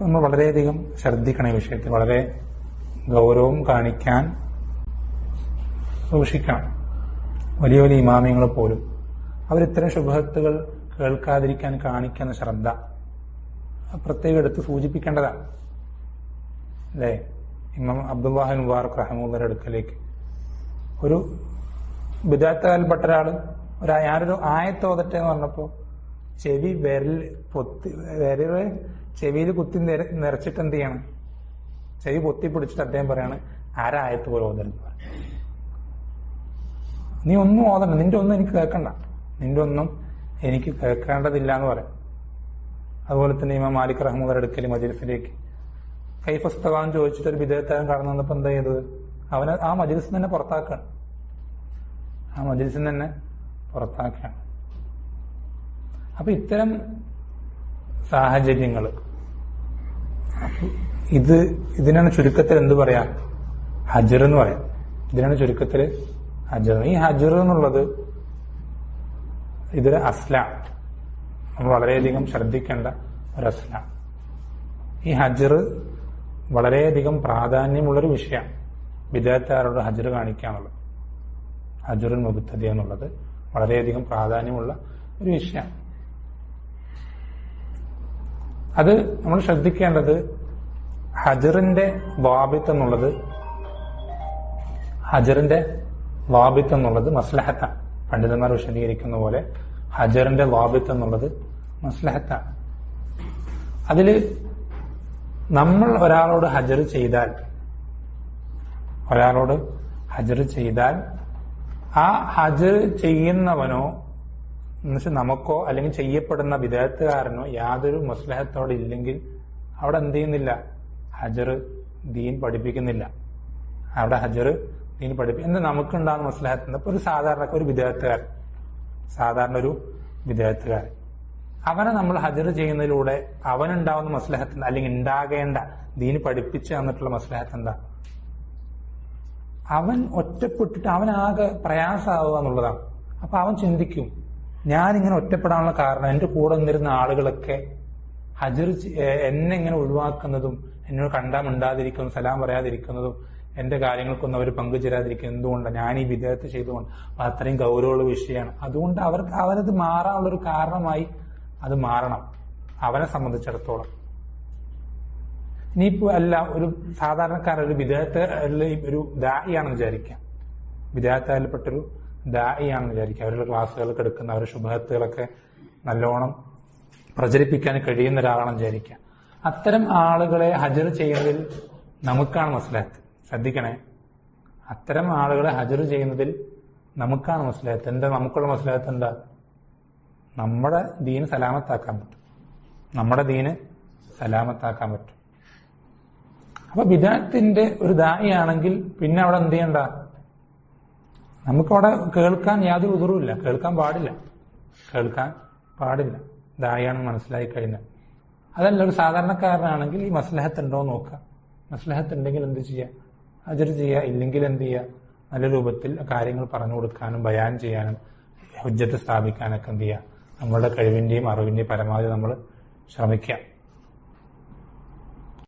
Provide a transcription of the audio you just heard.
നമ്മൾ വളരെയധികം ശ്രദ്ധിക്കണം ഈ വിഷയത്തിൽ. വളരെ ഗൗരവം കാണിക്കാൻ സൂക്ഷിക്കണം. വലിയ വലിയ ഇമാമിയങ്ങൾ പോലും. അവരിത്തരം ശുഭത്തുകൾ കേൾക്കാതിരിക്കാൻ കാണിക്കുന്ന ശ്രദ്ധ പ്രത്യേകം എടുത്ത് സൂചിപ്പിക്കേണ്ടതാണ്. അല്ലേ? ഇമാം അബ്ദുല്ലാഹിൻ മുബാറക് റഹമുള്ളയുടെ അടുക്കലേക്ക്. ഒരു ബിദാത്തകാലിൽപ്പെട്ട ഒരാൾ ഒരു ഞാനൊരു ആയത്തോതട്ടെ എന്ന് പറഞ്ഞപ്പോ ചെവി വിരൽ പൊത്തി വിരൽ ചെവിയിൽ കുത്തി നിറച്ചിട്ട് എന്ത് ചെയ്യണം? ചെവി പൊത്തി പിടിച്ചിട്ട് അദ്ദേഹം പറയാണ് ആരായത്ത് പോലെ ഓതരുത്? നീ ഒന്നും ഓതണ്ട നിന്റെ ഒന്നും എനിക്ക് കേൾക്കണ്ട. നിന്റെ ഒന്നും എനിക്ക് കേൾക്കേണ്ടതില്ല എന്ന് പറയാം. അതുപോലെ തന്നെ ഇമാം മാലിക് റഹ്മുദർ അടുക്കൽ മജിലിസിലേക്ക്. കൈഫസ്തവാൻ ചോദിച്ചിട്ട് ഒരു വിദേഹത്താരൻ കടന്നു വന്നപ്പോ എന്താ ചെയ്തത്? അവനെ ആ മജിലിസിൽ തന്നെ പുറത്താക്കുകയാണ് ആ മജിലിസിൽ തന്നെ പുറത്താക്കുകയാണ്. അപ്പൊ ഇത്തരം സാഹചര്യങ്ങൾ ഇത് ഇതിനാണ് ചുരുക്കത്തിൽ എന്ത് പറയാ? ഹജർ എന്ന് പറയാം. ഇതിനാണ് ചുരുക്കത്തിൽ ഹജർ. ഈ ഹജർ എന്നുള്ളത് ഇതൊരു അസ്ല. നമ്മൾ വളരെയധികം ശ്രദ്ധിക്കേണ്ട ഒരു അസ്ല. ഈ ഹജർ വളരെയധികം പ്രാധാന്യമുള്ളൊരു വിഷയമാണ് വിദേഹത്താരോട് ഹജർ കാണിക്കാനുള്ളത്. ഹജറിൻ മുഖത്തതി എന്നുള്ളത് വളരെയധികം പ്രാധാന്യമുള്ള ഒരു വിഷയമാണ് അത് നമ്മൾ ശ്രദ്ധിക്കേണ്ടത് ഹജറിന്റെ വാബിത്ത് എന്നുള്ളത് ഹജറിന്റെ വാബിത്ത് എന്നുള്ളത് മസ്ലഹത്താണ് പണ്ഡിതന്മാർ വിശദീകരിക്കുന്ന പോലെ ഹജറിന്റെ വാബിത്ത് എന്നുള്ളത് മസ്ലഹത്താണ് അതിൽ നമ്മൾ ഒരാളോട് ഹജർ ചെയ്താൽ ഒരാളോട് ഹജർ ചെയ്താൽ ആ ഹജർ ചെയ്യുന്നവനോ എന്നുവെച്ചാൽ നമുക്കോ അല്ലെങ്കിൽ ചെയ്യപ്പെടുന്ന വിദേഹത്തുകാരനോ യാതൊരു മുസ്ലഹത്തോടെ ഇല്ലെങ്കിൽ അവിടെ എന്ത് ചെയ്യുന്നില്ല? ഹജർ ദീൻ പഠിപ്പിക്കുന്നില്ല. അവിടെ ഹജർ ദീൻ പഠിപ്പി എന്താ നമുക്കുണ്ടാകുന്ന മുസ്ലഹത്ത് ഇപ്പൊ ഒരു സാധാരണ ഒരു വിദേഹത്തുകാരൻ സാധാരണ ഒരു വിദേഹത്തുകാരൻ. അവനെ നമ്മൾ ഹജർ ചെയ്യുന്നതിലൂടെ അവനുണ്ടാവുന്ന മസ്ലഹത്ത് അല്ലെങ്കിൽ ഉണ്ടാകേണ്ട ദീന് പഠിപ്പിച്ചു തന്നിട്ടുള്ള മസ്ലഹത്ത് എന്താ? അവൻ ഒറ്റപ്പെട്ടിട്ട് അവനാകെ പ്രയാസമാവുക എന്നുള്ളതാണ്. അപ്പൊ അവൻ ചിന്തിക്കും ഞാനിങ്ങനെ ഒറ്റപ്പെടാനുള്ള കാരണം എന്റെ കൂടെ നിന്നിരുന്ന ആളുകളൊക്കെ ഹജർ എന്നെ ഇങ്ങനെ ഒഴിവാക്കുന്നതും എന്നോട് കണ്ടാൽ മിണ്ടാതിരിക്കുന്നതും സലാം പറയാതിരിക്കുന്നതും എന്റെ കാര്യങ്ങൾക്കൊന്നും അവർ പങ്കുചേരാതിരിക്കുന്നത് എന്തുകൊണ്ടാണ് ഞാൻ ഈ വിദേഹത്ത് ചെയ്തുകൊണ്ട്? അപ്പൊ അത്രയും ഗൗരവമുള്ള വിഷയമാണ്. അതുകൊണ്ട് അവർക്ക് അവരത് മാറാനുള്ള ഒരു കാരണമായി അത് മാറണം. അവനെ സംബന്ധിച്ചിടത്തോളം. ഇനിയിപ്പോ അല്ല ഒരു സാധാരണക്കാരൻ ഒരു ഒരു ദാഹിയാണെന്ന് വിചാരിക്കാം. വിദേഹത്തായാൽപ്പെട്ടൊരു ദായിയാണെന്ന് വിചാരിക്കുക. അവരുടെ ക്ലാസ്സുകളൊക്കെ എടുക്കുന്ന അവരുടെ ശുഭഹത്തുകളൊക്കെ നല്ലോണം പ്രചരിപ്പിക്കാൻ കഴിയുന്ന ഒരാളാണെന്ന് വിചാരിക്കുക. അത്തരം ആളുകളെ ഹജർ ചെയ്യുന്നതിൽ നമുക്കാണ് മസ്ലഹത്ത്. ശ്രദ്ധിക്കണേ. അത്തരം ആളുകളെ ഹജർ ചെയ്യുന്നതിൽ നമുക്കാണ് മസ്ലഹത്ത്. എന്താ നമുക്കുള്ള മസ്ലഹത്ത് എന്താ? നമ്മുടെ ദീന് സലാമത്താക്കാൻ പറ്റും. നമ്മുടെ ദീന് സലാമത്താക്കാൻ പറ്റും. അപ്പൊ വിദാത്തിന്റെ ഒരു ദായിയാണെങ്കിൽ പിന്നെ അവിടെ എന്ത് ചെയ്യണ്ട? നമുക്കവിടെ കേൾക്കാൻ യാതൊരു ഉതിറുമില്ല. കേൾക്കാൻ പാടില്ല. കേൾക്കാൻ പാടില്ല. ദായാണ് മനസ്സിലായി കഴിഞ്ഞാൽ അതല്ല ഒരു സാധാരണക്കാരനാണെങ്കിൽ ഈ മസ്ലഹത്ത് ഉണ്ടോ എന്ന് നോക്കുക. മസ്ലഹത്ത് ഉണ്ടെങ്കിൽ എന്ത് ചെയ്യുക? അജർ ചെയ്യുക ഇല്ലെങ്കിൽ എന്ത് ചെയ്യുക? നല്ല രൂപത്തിൽ കാര്യങ്ങൾ പറഞ്ഞു കൊടുക്കാനും ബയാൻ ചെയ്യാനും ഹുജ്ജത്ത് സ്ഥാപിക്കാനൊക്കെ എന്ത് ചെയ്യുക? നമ്മളുടെ കഴിവിന്റെയും അറിവിന്റെയും പരമാവധി നമ്മൾ ശ്രമിക്കുക.